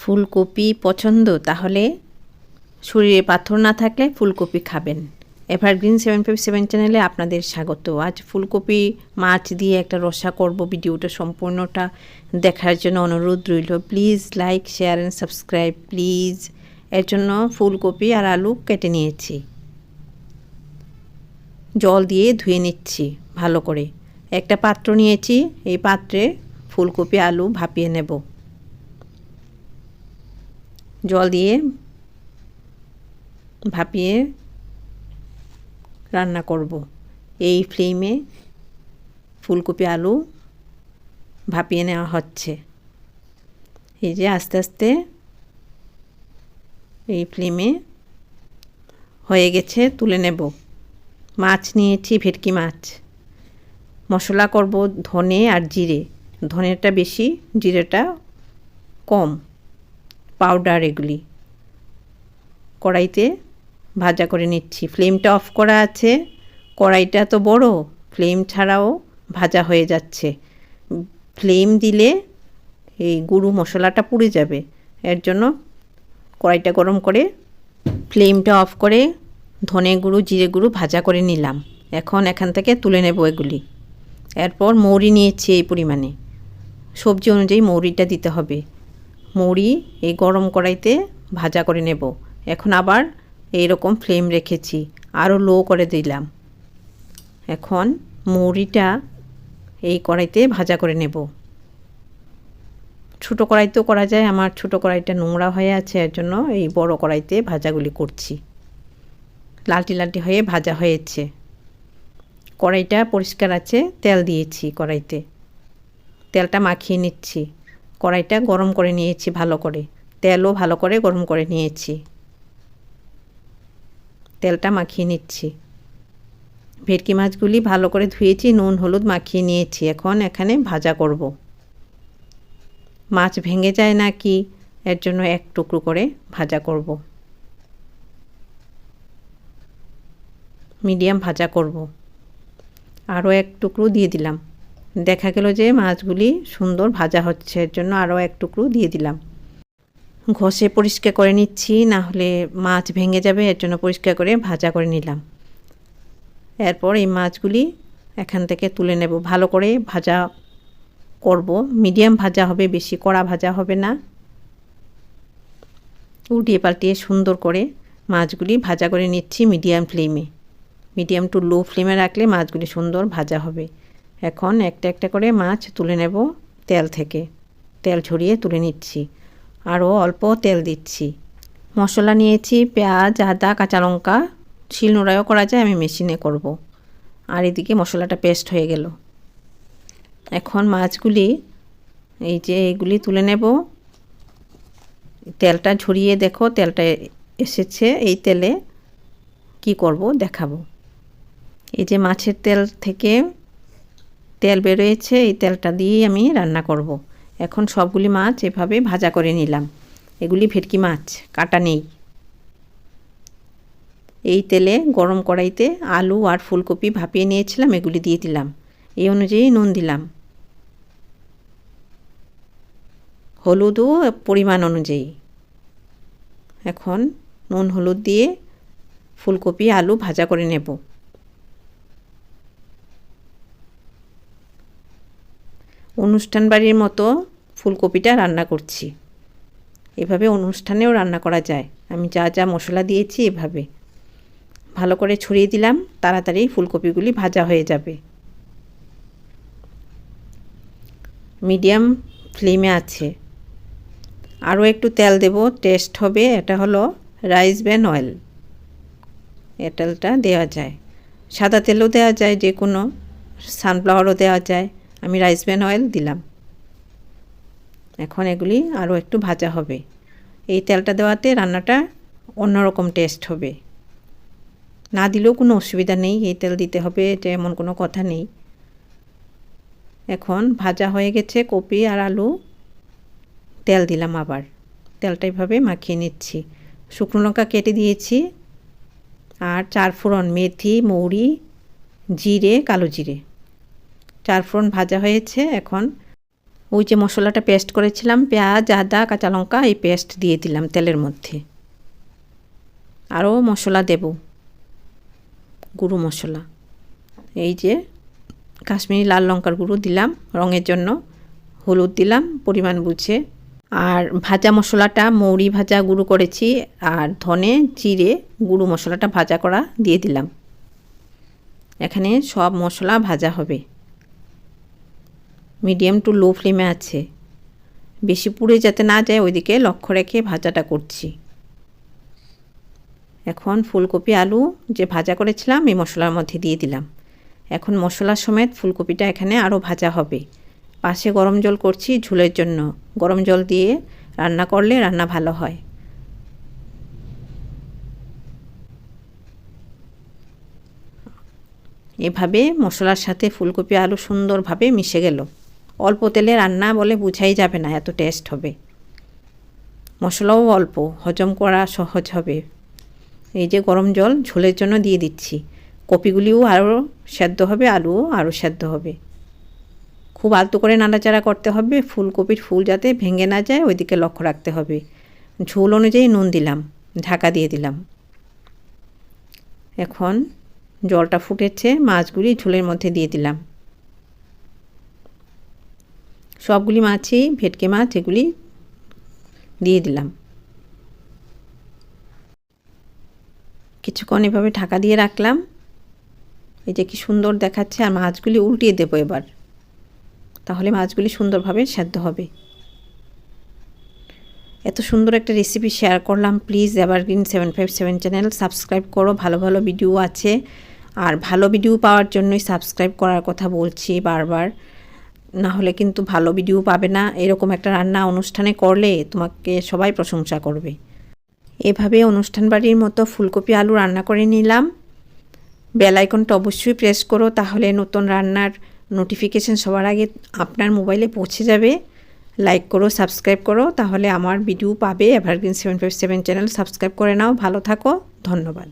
ফুলকপি পছন্দ, তাহলে শরীরে পাথর না থাকলে ফুলকপি খাবেন। এভারগ্রিন সেভেন ফাইভ সেভেন চ্যানেলে আপনাদের স্বাগত। আজ ফুলকপি মাছ দিয়ে একটা রসা করব, ভিডিওটা সম্পূর্ণটা দেখার জন্য অনুরোধ রইল। Please like, share and subscribe, please. এর জন্য ফুলকপি আর আলু কেটে নিয়েছি। জল দিয়ে ধুয়ে নিচ্ছি ভালো করে। একটা পাত্র নিয়েছি, এই পাত্রে ফুলকপি, আলু ভাপিয়ে নেব। জল দিয়ে ভাপিয়ে রান্না করব। এই ফ্লেমে ফুলকপি আলু ভাপিয়ে নেওয়া হচ্ছে। এই যে আস্তে আস্তে এই ফ্লেমে হয়ে গেছে, তুলে নেব। মাছ নিয়েছি, ভেটকি মাছ। মশলা করব ধনে আর জিরে। ধনেটা বেশি, জিরেটা কম। পাউডার এগুলি। কড়াইতে ভাজা করে নিচ্ছি। ফ্লেমটা অফ করা আছে। কড়াইটা তো বড় ফ্লেম ছাড়াও ভাজা হয়ে যাচ্ছে। ফ্লেম দিলে এই গুঁড়ো মশলাটা পুড়ে যাবে। এর জন্য কড়াইটা গরম করে ফ্লেমটা অফ করে ধনে গুঁড়ো, জিরে গুঁড়ো ভাজা করে নিলাম। এখন এখান থেকে তুলে নেব এগুলি। এরপর মৌরি নিয়েছি এই পরিমাণে। সবজি অনুযায়ী মৌরিটা দিতে হবে। মৌরি এই গরম কড়াইতে ভাজা করে নেব। এখন আবার এই রকম ফ্লেম রেখেছি আরও লো করে দিলাম। এখন মুড়িটা এই কড়াইতে ভাজা করে নেব। ছোটো কড়াইতেও করা যায়, আমার ছোটো কড়াইটা নোংরা হয়ে আছে, এর জন্য এই বড় কড়াইতে ভাজাগুলি করছি। লালটি লালটি হয়ে ভাজা হয়েছে। কড়াইটা পরিষ্কার আছে, তেল দিয়েছি কড়াইতে। তেলটা মাখিয়ে নিচ্ছি। কড়াইটা গরম করে নিয়েছি ভালো করে। তেলও ভালো করে গরম করে নিয়েছি। তেলটা মাখিয়ে নিচ্ছি। ভেটকি মাছগুলি ভালো করে ধুয়েছি, নুন, হলুদ মাখিয়ে নিয়েছি। এখন এখানে ভাজা করব। মাছ ভেঙে যায় না কি? এর জন্য এক টুকরো করে ভাজা করব। মিডিয়াম ভাজা করব। আরও এক টুকরো দিয়ে দিলাম। দেখা গেল যে মাছগুলি সুন্দর ভাজা হচ্ছে, এর জন্য আরও এক টুকরো দিয়ে দিলাম। ঘষে পরিষ্কার করে নিচ্ছি, না হলে মাছ ভেঙে যাবে, এর জন্য পরিষ্কার করে ভাজা করে নিলাম। এরপর এই মাছগুলি এখান থেকে তুলে নেব। ভালো করে ভাজা করব। মিডিয়াম ভাজা হবে, বেশি কড়া ভাজা হবে না। উল্টিয়ে পাল্টিয়ে সুন্দর করে মাছগুলি ভাজা করে নিচ্ছি মিডিয়াম ফ্লেমে। মিডিয়াম টু লো ফ্লেমে রাখলে মাছগুলি সুন্দর ভাজা হবে। এখন একটা একটা করে মাছ তুলে নেব তেল থেকে। তেল ছড়িয়ে তুলে নিচ্ছি। আরও অল্প তেল দিচ্ছি। মশলা নিয়েছি, পেঁয়াজ, আদা, কাঁচা লঙ্কা। শিলনোড়ায়ও করা যায়, আমি মেশিনে করব। আর এদিকে মশলাটা পেস্ট হয়ে গেল। এখন মাছগুলি, এই যে এইগুলি তুলে নেব। তেলটা ঝরিয়ে দেখো, তেলটা এসেছে। এই তেলে কি করব দেখাবো। এই যে মাছের তেল থেকে তেল বেরোয়েছে, এই তেলটা দিয়েই আমি রান্না করব। এখন সবগুলি মাছ এভাবে ভাজা করে নিলাম। এগুলি ভেটকি মাছ, কাটা নেই। এই তেলে গরম কড়াইতে আলু আর ফুলকপি ভাপিয়ে নিয়েছিলাম, এগুলি দিয়ে দিলাম। এই অনুযায়ী নুন দিলাম। হলুদও পরিমাণ অনুযায়ী। এখন নুন হলুদ দিয়ে ফুলকপি, আলু ভাজা করে নেব। অনুষ্ঠান বাড়ির মতো ফুলকপিটা রান্না করছি। এভাবে অনুষ্ঠানেও রান্না করা যায়। আমি যা যা মশলা দিয়েছি এভাবে। ভালো করে ছড়িয়ে দিলাম, তাড়াতাড়ি ফুলকপিগুলি ভাজা হয়ে যাবে। মিডিয়াম ফ্লেমে আছে। আরও একটু তেল দেব, টেস্ট হবে, এটা হলো রাইস ব্যান অয়েল। এ তেলটা দেওয়া যায়। সাদা তেলও দেওয়া যায় যে কোনো সানফ্লাওয়ারও দেওয়া যায়। আমি রাইস ব্যান অয়েল দিলাম। এখন এগুলি আরও একটু ভাজা হবে। এই তেলটা দেওয়াতে রান্নাটা অন্যরকম টেস্ট হবে। না দিলেও কোনো অসুবিধা নেই, এই তেল দিতে হবে, এটা এমন কোনো কথা নেই। এখন ভাজা হয়ে গেছে কপি আর আলু। তেল দিলাম আবার। তেলটা এভাবে মাখিয়ে নিচ্ছি। শুকনো লঙ্কা কেটে দিয়েছি। আর চার ফোড়ন মেথি, মৌরি, জিরে, কালো জিরে। চার ফোড়ন ভাজা হয়েছে এখন। ওই যে মশলাটা পেস্ট করেছিলাম, পেঁয়াজ, আদা, কাঁচা লঙ্কা, এই পেস্ট দিয়ে দিলাম তেলের মধ্যে। আরও মশলা দেব, গুঁড়ো মশলা। এই যে কাশ্মীরি লাল লঙ্কার গুঁড়ো দিলাম, রঙের জন্য হলুদ দিলাম, পরিমাণ বুঝে। আর ভাজা মশলাটা, মৌরি ভাজা গুঁড়ো করেছি, আর ধনে জিরে গুঁড়ো মশলাটা ভাজা করা দিয়ে দিলাম। এখানে সব মশলা ভাজা হবে। মিডিয়াম টু লো ফ্লেমে আছে। বেশি পুড়ে যাতে না যায়, ওইদিকে লক্ষ্য রেখে ভাজাটা করছি। এখন ফুলকপি, আলু যে ভাজা করেছিলাম, এই মশলার মধ্যে দিয়ে দিলাম। এখন মশলা সমেত ফুলকপিটা এখানে আরও ভাজা হবে। পাশে গরম জল করছি ঝুলের জন্য। গরম জল দিয়ে রান্না করলে রান্না ভালো হয়। এভাবে মশলার সাথে ফুলকপি, আলু সুন্দরভাবে মিশে গেল। অল্প তেলে রান্না বলে বুঝাই যাবে না, এত টেস্ট হবে। মশলাও অল্প, হজম করা সহজ হবে। এই যে গরম জল, ঝোলের জন্য দিয়ে দিচ্ছি। কপিগুলিও আরও সেদ্ধ হবে, আলুও আরও সেদ্ধ হবে। খুব আলতো করে নাড়াচাড়া করতে হবে, ফুলকপির ফুল যাতে ভেঙে না যায়, ওইদিকে লক্ষ্য রাখতে হবে। ঝোল অনুযায়ী নুন দিলাম, ঢাকা দিয়ে দিলাম। এখন জলটা ফুটেছে, মাছগুলি ঝোলের মধ্যে দিয়ে দিলাম। সবগুলি মাছই, ভেটকি মাছ এগুলি দিয়ে দিলাম। কিছুক্ষণ এভাবে ঢাকা দিয়ে রাখলাম। এই যে কি সুন্দর দেখাচ্ছে, আর মাছগুলি উল্টিয়ে দেবো এবার। তাহলে মাছগুলি সুন্দরভাবে সেদ্ধ হবে। এত সুন্দর একটা রেসিপি শেয়ার করলাম। Please evergreen seven five seven channel subscribe করো। ভালো ভালো ভিডিও আছে। আর ভালো ভিডিও পাওয়ার জন্যই সাবস্ক্রাইব করার কথা বলছি বারবার। না হলে কিন্তু ভালো ভিডিও পাবে না। এরকম একটা রান্না অনুষ্ঠানে করলে তোমাকে সবাই প্রশংসা করবে। এভাবে অনুষ্ঠান বাড়ির মতো ফুলকপি আলু রান্না করে নিলাম। বেল আইকনটা অবশ্যই প্রেস করো, তাহলে নতুন রান্নার নোটিফিকেশান সবার আগে আপনার মোবাইলে পৌঁছে যাবে। লাইক করো সাবস্ক্রাইব করো, তাহলে আমার ভিডিও পাবে। Evergreen seven five seven channel subscribe করে নাও। ভালো থাকো, ধন্যবাদ।